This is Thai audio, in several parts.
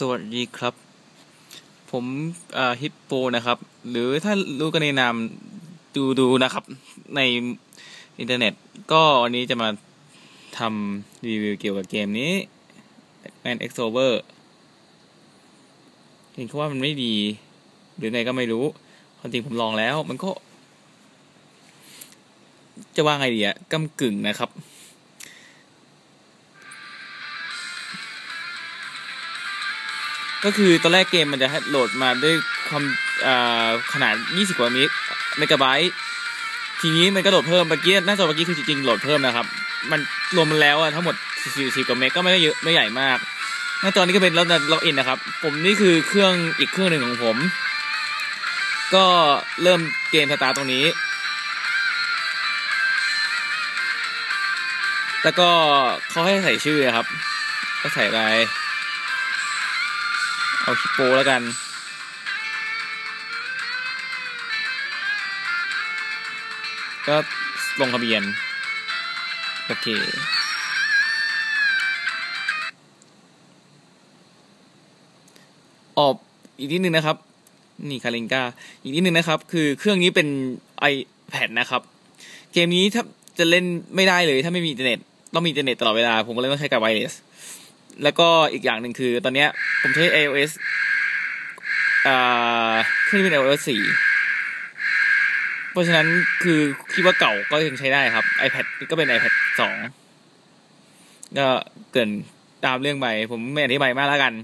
สวัสดีครับ ผมฮิปโปนะครับ หรือถ้ารู้กันในนามดูดูนะครับ ในอินเทอร์เน็ต ก็วันนี้จะมาทำรีวิวเกี่ยวกับเกมนี้ Man X Over เห็นเขาว่ามันไม่ดี หรือไงก็ไม่รู้ความจริงผมลองแล้ว มันก็ จะว่าไงดีอะกำกึ่งนะครับ ก็คือตอนแรกเกมมันจะโหลดมาด้วยความขนาด 20 กว่าเมกะไบต์ทีนี้มันก็โหลดเพิ่มเมื่อกี้หน้าจอเมื่อกี้คือจริงๆโหลดเพิ่มนะครับ มันรวมแล้วอะทั้งหมด40กว่าเมกก็ไม่ได้เยอะไม่ใหญ่มากหน้าจอนี้ก็เป็นแล้วล็อกอินนะครับ ผมนี่คือเครื่องอีกเครื่องหนึ่งของผม ก็เริ่มเกมสตาร์ตรงนี้ แล้วก็เขาให้ใส่ชื่อครับ ก็ใส่ไป เอาคิโปแล้วกัน ก็ลงทะเบียน โอเคออกอีกนิดนึงนะครับ นี่คาริงกาอีกนิดนึงนะครับ คือเครื่องนี้เป็น iPad นะครับ เกมนี้ถ้าจะเล่นไม่ได้เลย ถ้าไม่มีอินเทอร์เน็ต ต้องมีอินเทอร์เน็ตตลอดเวลา ผมก็เลยต้องใช้กับไวเลส แล้วก็อีกอย่างหนึ่งคือตอนนี้ผมใช้ iOS อ่าเครื่องนี้เป็น iOS 4 เพราะฉะนั้นคือคิดว่าเก่าก็ยังใช้ได้ครับ iPad ก็เป็น iPad 2 ก็เกินตามเรื่องไป ผมไม่อธิบายมากแล้วกัน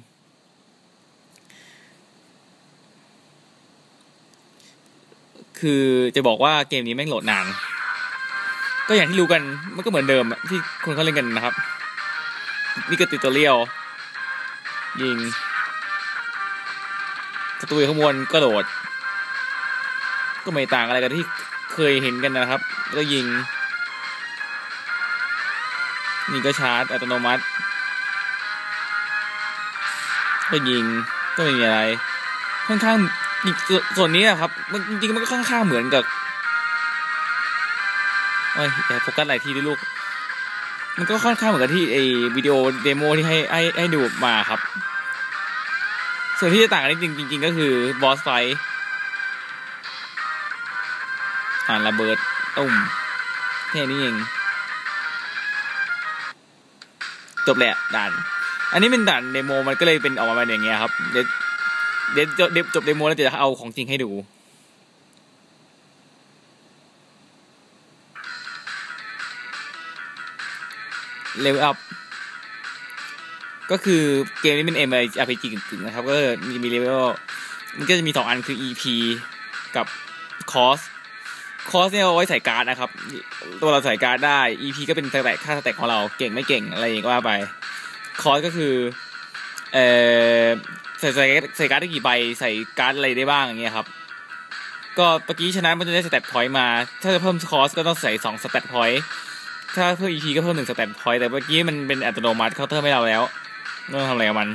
คือจะบอกว่าเกมนี้แม่งโหลดนาน ก็อย่างที่รู้กันมันก็เหมือนเดิมที่คนเขาเล่นกันนะครับ นี่ก็ติตอเรียว ยิงศัตรูขโมยก็โดด ก็ไม่ต่างอะไรกันที่เคยเห็นกันนะครับ ก็ยิง นี่ก็ชาร์จอัตโนมัติ ก็ยิงก็ไม่มีอะไร ค่อนข้างส่วนนี้ครับ มันจริงๆมันก็ค่อนข้างเหมือนกับโอ้ยแต่โฟกัสหลายทีด้วยลูก มันก็ค่อนข้างเหมือนกับที่ไอวิดีโอเดโมที่ให้ให้ให้ดูมาครับ ส่วนที่จะต่างกันนิดจริงก็คือบอสไฟอ่านระเบิดตุ่มแค่นี้เองจบแหละด่าน อันนี้เป็นด่านเดโมมันก็เลยเป็นออกมาเป็นอย่างเงี้ยครับ เดี๋ยวเดี๋ยวจบเดโมแล้วจะเอาของจริงให้ดู เลเวลอัพก็คือเกมนี้เป็น M R P G กึ่งๆนะครับ ก็มีมีเลเวลมันก็จะมีสองอันคือ E P กับคอสคอสเนี่ยเอาไว้ใส่การ์ดนะครับ ตัวเราใส่การ์ดได้ E P ก็เป็นสแต็กค่าสแต็กของเราเก่งไม่เก่งอะไรอย่างว่าไปคอสก็คือเอ่อใส่ใส่ใส่การ์ดได้กี่ใบใส่การ์ดอะไรได้บ้างอย่างเงี้ยครับ ก็เมื่อกี้ชนะมันจะได้สแตทพอยต์มา ถ้าจะเพิ่มคอสก็ต้องใส่สองสแตทพอยต์ ถ้าเพิ่ม EP ก็เพิ่มหนึ่งสแตนพอยต์แต่เมื่อกี้มันเป็นอัตโนมัติเคาน์เตอร์ไม่เราแล้วไม่ต้องทำอะไรกับมัน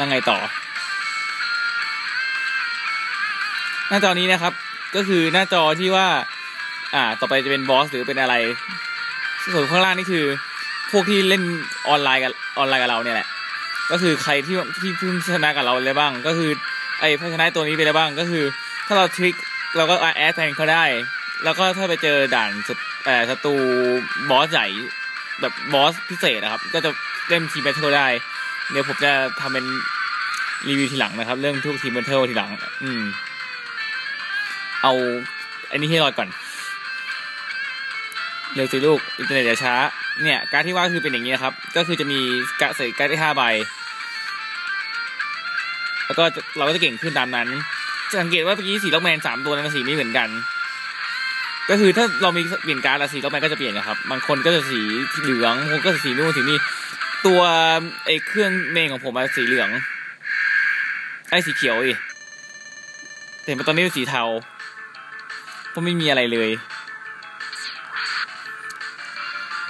ยังไงต่อ หน้าจอนี้นะครับ ก็คือหน้าจอที่ว่า อ่า ต่อไปจะเป็นบอสหรือเป็นอะไร ส่วนข้างล่างนี่คือ พวกที่เล่นออนไลน์กับออนไลน์กับเราเนี่ยแหละ ก็คือใครที่ที่เพิ่งชนะกับเราเลยบ้าง ก็คือ ไอ้ชนะตัวนี้ไปเลยบ้าง ก็คือ ถ้าเราทริค เราก็แอดแทนเขาได้ แล้วก็ถ้าไปเจอด่านแต่ศัตรูบอสใหญ่แบบบอสพิเศษนะครับ ก็จะเล่นทีมแบทเทิลได้ เดี๋ยวผมจะทำเป็นรีวิวทีหลังนะครับ เรื่องทุกทีมแบทเทิลทีหลัง อืม เอาอันนี้ให้รอดก่อน เร็วสิลูกอินเทอร์เน็ตจะช้า เนี่ย การที่ว่าคือเป็นอย่างนี้ครับ ก็คือจะมีกะใส่การ์ดได้ห้าใบ แล้วก็เราก็จะเก่งขึ้นตามนั้น สังเกตว่าเมื่อกี้สีล็อกแมนสามตัวนั้นสีไม่เหมือนกัน ก็คือถ้าเรามีเปลี่ยนการละสีล็อกแมนก็จะเปลี่ยนนะครับ บางคนก็จะสีเหลืองบางคนก็สีนู่นสีนี่ตัวไอ้เครื่องเมงของผมสีเหลือง ไอ้สีเขียวอีแต่ตอนนี้เป็นสีเทาเพราะไม่มีอะไรเลย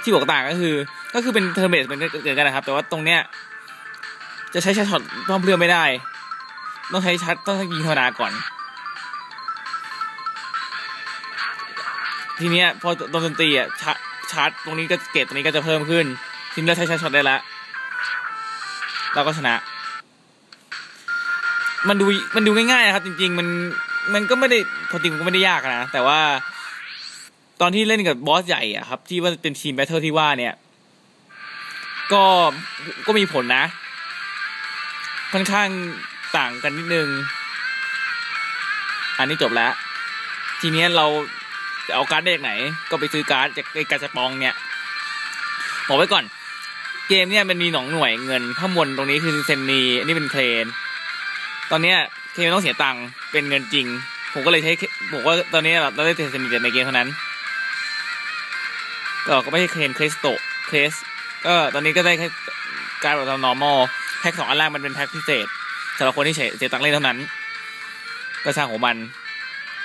ที่บอกต่างก็คือ ก็คือเป็นเทอร์เมสเป็นเกิดกันนะครับ แต่ว่าตรงเนี้ยจะใช้ช็อตพ่อมเพื่อไม่ได้ ต้องใช้ชัดต้องยิงธรรมดาก่อน ทีเนี้ยพอดนตรีอะชาร์จตรงนี้ก็เกตตรงนี้ก็จะเพิ่มขึ้น ทีมเราใช้ช็อตได้ล้วเราก็ชนะ มันดูมันดูง่ายๆนะครับ จริง ๆ มันมันก็ไม่ได้พอจริงมันก็ไม่ได้ยากนะแต่ว่า ตอนที่เล่นกับบอสใหญ่อะครับ ที่ว่าเป็นทีมแบทเทิลที่ว่าเนี่ย ก็ก็มีผลนะค่อนข้าง ต่างกันนิดนึง อันนี้จบแล้ว ทีนี้เราจะเอาการ์ดได้จากไหน ก็ไปซื้อการ์ดจากไอ้กาจะปองเนี่ยบอกไว้ก่อน เกมเนี่ยมันมีหนองหน่วยเงินข้างบนตรงนี้คือเซนนีอันนี้เป็นเครนตอนเนี้ยเครนต้องเสียตังค์เป็นเงินจริง ผมก็เลยใช้ผมว่าตอนนี้เราได้เซนนีแต่ในเกมเท่านั้นก็ก็ไม่ใช่เครนเครสโตเคสก็ตอนนี้ก็ได้แค่การแบบ normal แพ็กสองอันแรกมันเป็นแพ็กพิเศษ สำหรับคนที่เสียตังค์เล่นเท่านั้น ก็ช่างของมัน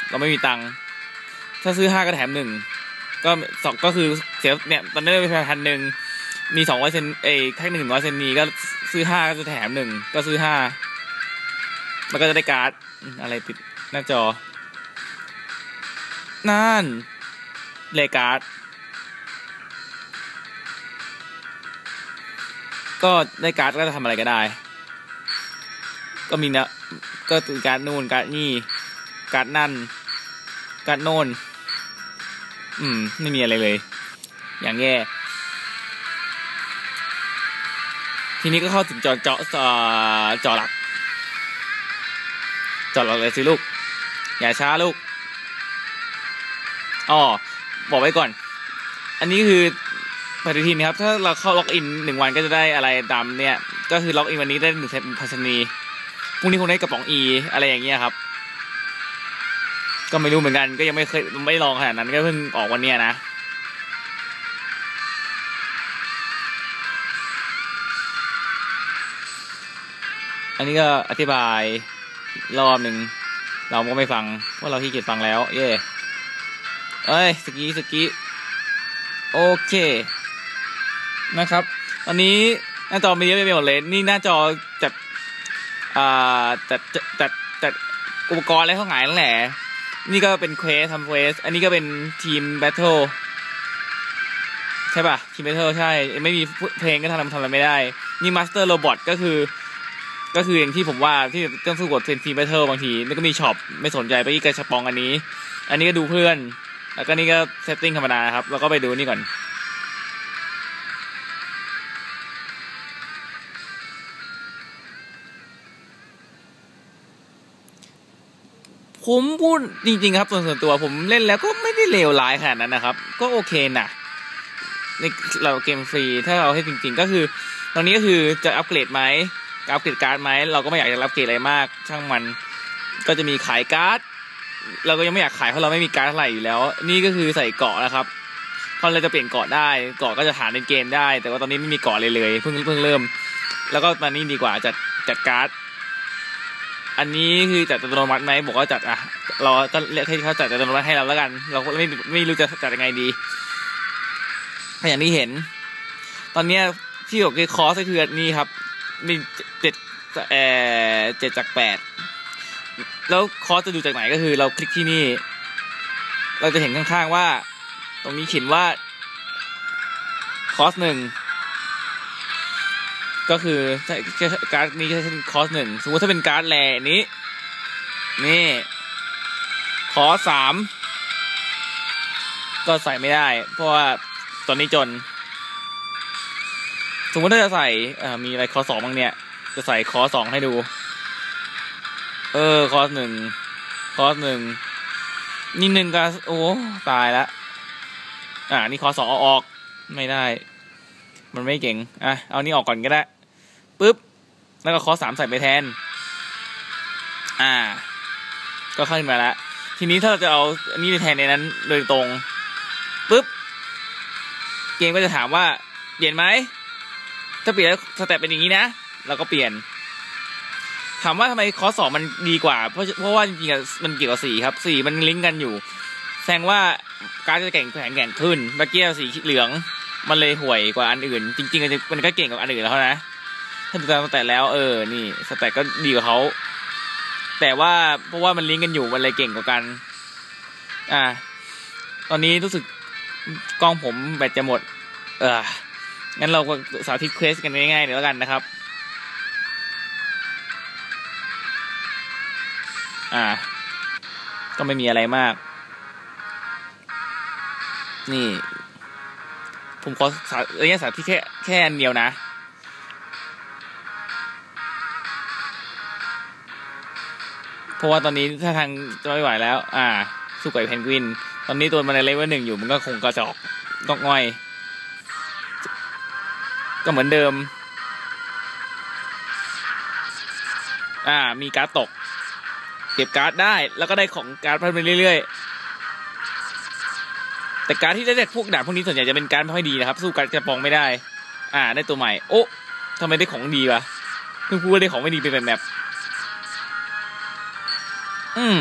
เราไม่มีตังค์ถ้าซื้อห้าก็แถมหนึ่งก็สองก็คือเสียเนี่ยตอนนี้ไปพันหนึ่งมีสองร้อยเซนเอ้แค่หนึ่งร้อยเซนมีก็ซื้อห้าก็จะแถมหนึ่งก็ซื้อห้ามันก็จะได้การ์ดอะไรติดหน้าจอ นั่นเลการ์ดก็ได้การ์ดก็จะทำอะไรก็ได้ ก็มีนะก็ตือการนู่นการนี่การนั่นการโน่น อืม ไม่มีอะไรเลย อย่างแย่ ทีนี้ก็เข้าถึงจอจอจอจอหลัก จอหลักเลยสิลูก อย่าช้าลูกอ๋อบอกไว้ก่อน อันนี้คือปฏิทินครับ ถ้าเราเข้าล็อกอินหนึ่งวันก็จะได้อะไรตามเนี่ย ก็คือล็อกอินวันนี้ได้หนึ่งเซตพัชนี พรุ่งนี้คงได้กระป๋องอีอะไรอย่างเงี้ยครับ ก็ไม่รู้เหมือนกัน ก็ยังไม่เคยไม่ลองขนาดนั้นก็เพิ่งออกวันเนี้ยนะอันนี้ก็อธิบายรอบหนึ่งเราก็ไม่ฟังว่าเราขี้เกียจฟังแล้ว เย่เอ้ยสกีสกีโอเค นะครับตอนนี้หน้าจอมีเยอะไปหมดเลย นี่หน้าจอ จัดอ่าจัดจัดจัดอุปกรณ์อะไรเขาหายทั้งแหล่นี่ก็เป็นเควสทำเควส อันนี้ก็เป็นทีมแบทเทิลใช่ป่ะ ทีมแบทเทิลใช่ ไม่มีเพลงก็ทำทำอะไรไม่ได้ นี่มาสเตอร์โรบอทก็คือ ก็คืออย่างที่ผมว่าที่ต้องสู้กับทีมแบทเทิลบางทีมันก็มีช็อปไม่สนใจไปที่กระชับปองอันนี้ อันนี้ก็ดูเพื่อน แล้วก็นี่ก็เซตติ้งธรรมดาครับ แล้วก็ไปดูนี่ก่อน ผมพูดจริง ๆ ครับ ส่วนส่วนตัวผมเล่นแล้วก็ไม่ได้เลวร้ายขนาดนั้นนะครับ ก็โอเคนะในเราเกมฟรีถ้าเราให้จริง ๆ ก็คือ ตอนนี้ก็คือจะอัปเกรดไหมอัปเกรดการ์ดไหมเราก็ไม่อยากจะอัปเกรดอะไรมาก ช่างมันก็จะมีขายการ์ดเราก็ยังไม่อยากขายเพราะเราไม่มีการ์ดเท่าไหร่อยู่แล้ว นี่ก็คือใส่เกาะนะครับพอเราจะเปลี่ยนเกาะได้เกาะก็จะฐานในเกมได้ แต่ว่าตอนนี้ไม่มีเกาะเลยเลยเพิ่งเพิ่งเริ่ม แล้วก็มานี่ดีกว่าจัดจัดการ์ด อันนี้คือจัดอัตโนมัติไหมบอกว่าจัดอะ เราก็เรียกให้เขาจัดอัตโนมัติให้เราแล้วกัน เราไม่ไม่รู้จะจัดยังไงดีถ้าอย่างที่เห็น ตอนเนี้ที่บอกคือคอสก็คือนี่ครับมีเจ็ดเอ่อเจ็ดจากแปดแล้วคอสจะดูจากไหนก็คือ เราคลิกที่นี่ เราจะเห็นข้างๆว่า ตรงนี้เขียนว่าคอสหนึ่ง ก็คือการ์ดนี้จะเป็นคอสหนึ่งสมมติถ้าเป็นการ์ดแลนี้ นี่ คอสสามก็ใส่ไม่ได้ เพราะว่าตอนนี้จน สมมติถ้าจะใส่มีอะไรคอสองบ้างเนี่ย จะใส่คอสองให้ดู เออ คอสหนึ่งคอสหนึ่งนี่หนึ่งก็โอ้ตายละอ่านี่คอสองอออกไม่ได้ มันไม่เก่งอะเอานี่ออกก่อนก็ได้ ปุ๊บ แล้วก็คอสามใส่ไปแทน อ่า ก็ขึ้นมาแล้ว ทีนี้ถ้าเราจะเอาอันนี้ไปแทนในนั้นโดยตรงปุ๊บ เกมก็จะถามว่า เปลี่ยนไหม ถ้าเปลี่ยนแล้วสเต็ปเป็นอย่างนี้นะ เราก็เปลี่ยน ถามว่าทำไมคอสสองมันดีกว่า เพราะเพราะว่าจริงๆมันเกี่ยวกับสีครับ สีมันลิงก์กันอยู่ แสดงว่าการจะแข่งแข่งแข่งขึ้นเมื่อกี้สีเหลืองมันเลยห่วยกว่าอันอื่น จริงๆมันก็เก่งกว่าอันอื่นแล้วนะ ถ้าดูตามสแตทแล้ว เออ นี่สแตทก็ดีกว่าเขาแต่ว่าเพราะว่ามันลิงก์กันอยู่มันเลยเก่งกว่ากัน อ่า ตอนนี้รู้สึกกล้องผมแบตจะหมด เอองั้นเราก็สาธิตเควสกันง่ายๆเดี๋ยวกันนะครับ อ่า ก็ไม่มีอะไรมาก นี่ ผมขอสาระยะสาธิตแค่แค่อันเดียวนะ เพราะว่าตอนนี้ถ้าทางจะไม่ไหวแล้ว อ่า สู้กับไอ้เพนกวิน ตอนนี้ตัวมันในเลเวลหนึ่งอยู่มันก็คงกระจอกตอกง่อย ก็เหมือนเดิม อ่า มีการ์ดตก เก็บการ์ดได้ แล้วก็ได้ของการ์ดเพิ่มไปเรื่อยๆ แต่การ์ดที่ได้จากพวกดาบพวกนี้ส่วนใหญ่จะเป็นการ์ดไม่ค่อยดีนะครับ สู้การ์ดกระปองไม่ได้ อ่า ได้ตัวใหม่ โอ้ทำไมได้ของดีวะเพิ่งพูดว่าได้ของไม่ดีเป็นแบบ อืม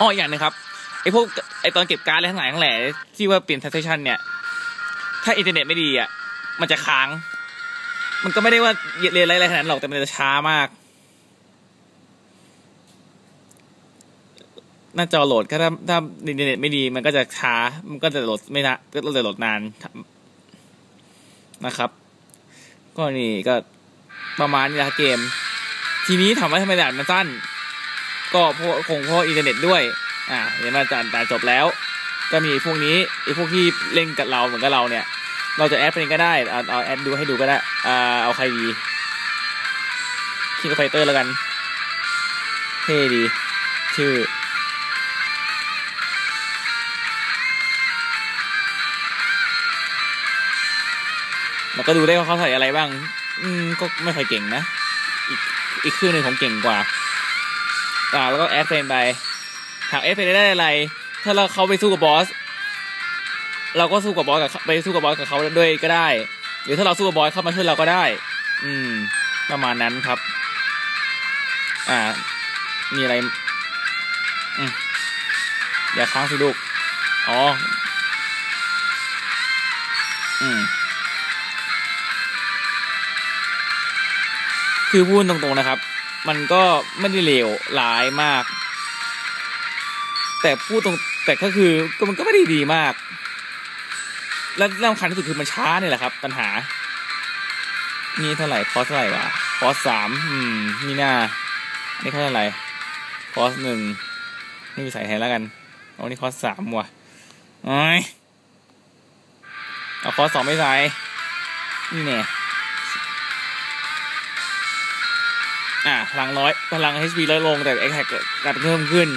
อ๋ออย่างนึงครับไอพวกไอตอนเก็บการ์ดอะไรทั้งหลายทั้งแหล่ที่ว่าเปลี่ยนทัสชันเนี่ย ถ้าอินเทอร์เน็ตไม่ดีอะ มันจะค้าง มันก็ไม่ได้ว่าเรียนอะไรขนาดหรอกแต่มันจะช้ามาก หน้าจอโหลดก็ถ้าถ้าอินเทอร์เน็ตไม่ดี มันก็จะช้า มันก็จะโหลดไม่นะก็จะโหลดนานนะครับ ก็นี่ก็ประมาณนี้ละเกม ทีนี้ถามว่าทำไมด่านมันสั้น ก็เพราะคงเพราะอินเทอร์เน็ตด้วย อ่าเห็นมาด่านด่านจบแล้ว ก็มีพวกนี้ไอ้พวกที่เล่นกับเราเหมือนกับเราเนี่ย เราจะแอดเป็นก็ได้ เอาเอาแอดดูให้ดูก็ได้ อ่าเอาใครดีคิงไฟเตอร์แล้วกัน เท่ดี ชื่อแล้วก็ดูได้ว่าเขาใส่อะไรบ้าง อืม ก็ไม่ค่อยเก่งนะ อีกอีกครื่องหนึ่งของเก่งกว่า อ่าแล้วก็แอดเฟรนไปหากแอดเฟรนได้อะไร ถ้าเราเขาไปสู้กับบอสเราก็สู้กับบอสกับไปสู้กับบอสกับเขาด้วยก็ได้ หรือถ้าเราสู้กับบอสเข้ามาช่วยเราก็ได้ อืม ประมาณนั้นครับ อ่า มีอะไรอืมอย่าค้างสิลูก อ๋อ อืม คือพูดตรงๆนะครับ มันก็ไม่ได้เลวร้ายมาก แต่พูดตรงแต่ก็คือก็มันก็ไม่ได้ดีมาก และสำคัญที่สุดคือมันช้าเนี่ยแหละครับ ปัญหา นี่เท่าไหร่คอสเท่าไหร่วะคอสสามอืมนี่หน้านี่เท่าไหร่คอสหนึ่งนี่ใส่แทนแล้วกันเอานี่คอสสามว่ะโอ้ยเอาคอสสองไม่ใส่นี่เนี่ อะพลังร้อยพลัง HP ลดลงแต่ X แท็กกลับเพิ่มขึ้น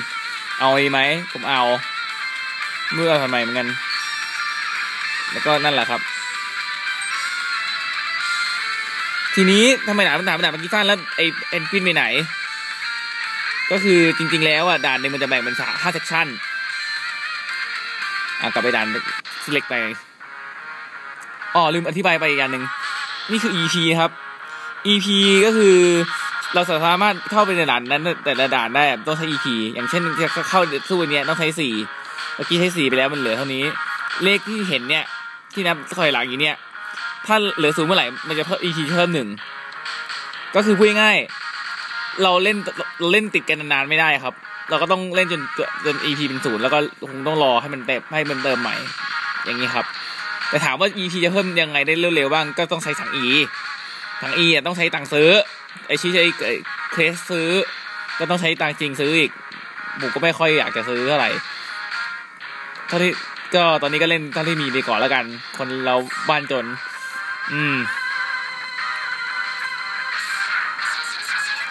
เอาดีไหมผมเอาเมื่อทำไมเหมือนกัน แล้วก็นั่นแหละครับ ทีนี้ทำไมด่านด่านด่านมันกี่สั้นแล้วไอเอ็นฟินไปไหน ก็คือจริง ๆ แล้วอะด่านหนึ่งมันจะแบ่งเป็นห้าเซกชันอะกลับไปด่านเล็กไปอ๋อลืมอธิบายไปอีกอย่างหนึ่งนี่คือ EP ครับ EP ก็คือ เราสามารถเข้าไปในด่านนั้น แต่ละด่านได้ต้องใช้ EP อย่างเช่นเข้าสู้เนี้ยต้องใช้สี่เมื่อกี้ใช้สี่ไปแล้วมันเหลือเท่านี้ เลขที่เห็นเนี่ย ที่นับถอยหลังอยู่เนี่ย ถ้าเหลือศูนย์เมื่อไหร่มันจะเพิ่ม EP เพิ่มหนึ่งก็คือพูดง่ายเราเล่นเราเล่นติดกันนานๆไม่ได้ครับ เราก็ต้องเล่นจนจน EP เป็นศูนย์แล้วก็คงต้องรอให้มันเต็มให้มันเติมใหม่ อย่างนี้ครับ แต่ถามว่า EP จะเพิ่มยังไงได้เร็วๆบ้างก็ต้องใช้ถัง E ถัง E อะต้องใช้ตังซื้อ ไอชี้ใช้เคสซื้อ ก็ต้องใช้ตังจริงซื้ออีกบุกก็ไม่ค่อยอยากจะซื้อเท่าไหร่เท่าที่ก็ตอนนี้ก็เล่นเท่าที่มีไปก่อนแล้วกัน คนเราบ้านจน อืม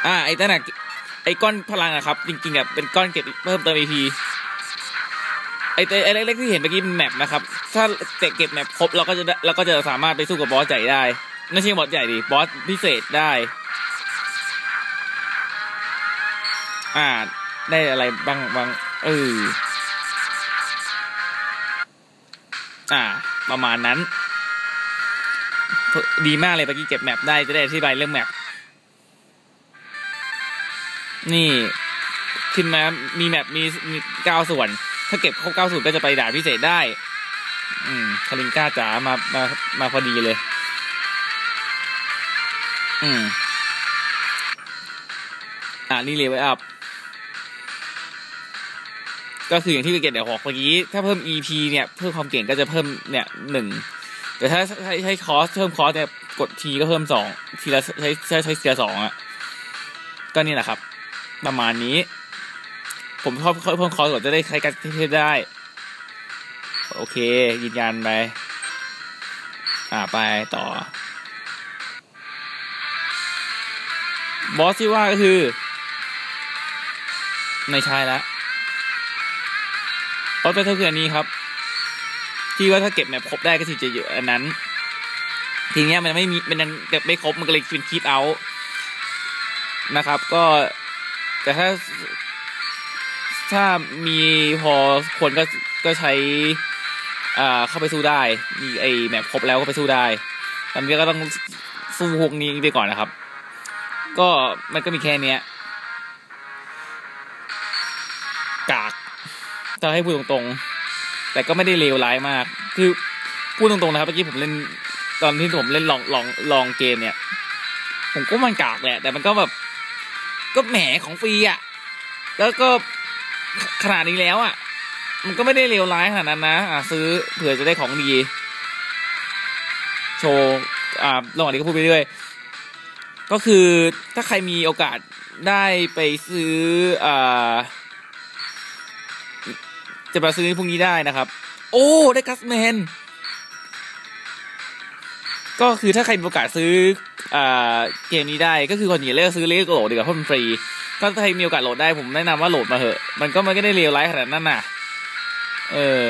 อ่า ไอ้ตั้งแต่ไอ้ก้อนพลังอะครับ จริงๆอะเป็นก้อนเก็บเพิ่มเติม EP ไอ้ไอ้เล็กๆที่เห็นเมื่อกี้เป็นแมปนะครับ ถ้าเก็บแมปครบเราก็จะเราก็จะสามารถไปสู้กับบอสใหญ่ได้ ไม่ใช่บอสใหญ่ดิบอสพิเศษได้ อ่า ได้อะไรบ้างบางเอออ่า ประมาณนั้น ดีมากเลยเมื่อกี้เก็บแมปได้จะได้อธิบายเรื่องแมปนี่ขึ้นมามีแมปมีมีเก้าส่วน ถ้าเก็บครบเก้าส่วนก็จะไปด่านพิเศษได้ อืมคาริงก้าจ๋ามามามาพอดีเลย อืมอ่านี่เลเวลอัพ ก็คืออย่างที่เกตเดี๋ยวบอกเมื่อกี้ ถ้าเพิ่ม EP เนี่ยเพิ่มความเก่งก็จะเพิ่มเนี่ยหนึ่งแต่ถ้าใช้ใช้คอร์สเพิ่มคอร์สเนี่ยกดทีก็เพิ่มสองทีละใช้ใช้ใช้ทีละสองอะก็นี่แหละครับ ประมาณนี้ ผมชอบเพิ่มคอร์สก่อนจะได้ใช้การเทสได้ โอเคยืนยันไป อ่าไปต่อบอสที่ว่าก็คือ ไม่ใช่ละ บอสไปเท่าคืออันนี้ครับ ที่ว่าถ้าเก็บแมปครบได้ก็ถึงจะเยอะอันนั้น ทีเนี้ยมันไม่มีมันยังเก็บไม่ครบมันก็เลยเป็นคีดเอานะครับ ก็แต่ถ้า ถ้ามีพอคนก็ก็ใช้อ่าเข้าไปสู้ได้มีไอแมปครบแล้วก็ไปสู้ได้ตอนนี้ก็ต้องสู้พวกนี้ไปก่อนนะครับ ก็มันก็มีแค่เนี้ย จะให้พูดตรงๆ แต่ก็ไม่ได้เลวร้ายมาก คือพูดตรงๆนะครับเมื่อกี้ผมเล่นตอนที่ผมเล่นลองลองลองเกมเนี่ย ผมก็มันกากแหละ แต่มันก็แบบก็แหมของฟรีอะ แล้วก็ขนาดนี้แล้วอะ มันก็ไม่ได้เลวร้ายขนาดนั้นนะอะซื้อเผื่อจะได้ของดี โชว์อ่าระหว่างนี้ก็พูดไปเรื่อยก็คือถ้าใครมีโอกาสได้ไปซื้ออ่า จะมาซื้อพวกนี้ได้นะครับ โอ้ ได้กัสแมน ก็คือถ้าใครมีโอกาสซื้ออเกมนี้ได้ก็คือคนอย่าเลือกซื้อเลกโหลดดีกว่าเพราะมันฟรี ก็ถ้าใครมีโอกาสโหลดได้ผมแนะนำว่าโหลดมาเถอะ มันก็ไม่ได้เลวร้ายขนาดนั้นน่ะ เออ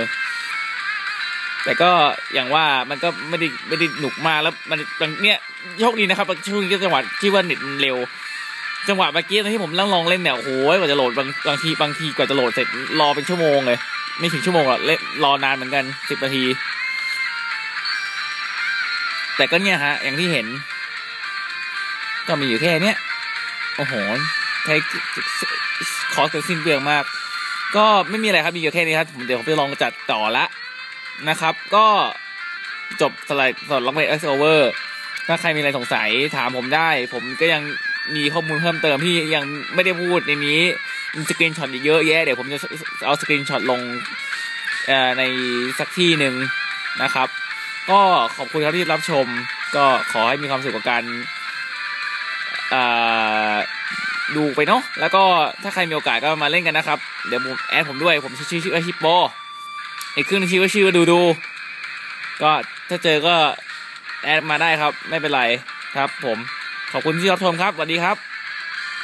แต่ก็อย่างว่ามันก็ไม่ได้ไม่ได้หนุกมากแล้วมันบางเนี่ยโชคดีนะครับช่วงนี้จังหวะที่ว่าเน็ตมันเร็วจังหวะเมื่อกี้ตอนที่ผมนั่งลองเล่นเนี่ยโอ้โหกว่าจะโหลดบางบางทีบางทีกว่าจะโหลดเสร็จรอเป็นชั่วโมงเลย ไม่ถึงชั่วโมงหรอกเล่นรอนานเหมือนกันสิบนาที แต่ก็เนี่ยฮะ อย่างที่เห็น ก็มีอยู่แค่เนี้ยโอ้โหใช้คอสกันสิ้นเปลืองมาก ก็ไม่มีอะไรครับมีอยู่แค่นี้ครับผมเดี๋ยวผมไปลองจัดต่อละนะครับ ก็จบสไลด์สดล็อกเมทเอ็กซ์โอเวอร์ถ้าใครมีอะไรสงสัยถามผมได้ ผมก็ยังมีข้อมูลเพิ่มเติมที่ยังไม่ได้พูดในนี้ สกรีนช็อตอีกเยอะแยะเดี๋ยวผมจะเอาสกรีนช็อตลงในสักที่หนึ่งนะครับ ก็ขอบคุณครับที่รับชม ก็ขอให้มีความสุขกับการดูไปเนาะแล้วก็ถ้าใครมีโอกาสก็มาเล่นกันนะครับ เดี๋ยวผมแอดผมด้วยผมชื่อชื่อฮิปโปอีกครึ่งชื่อว่าชื่อว่าดูดูก็ถ้าเจอก็แอดมาได้ครับ ไม่เป็นไรครับ ผมขอบคุณที่รับชมครับสวัสดีครับ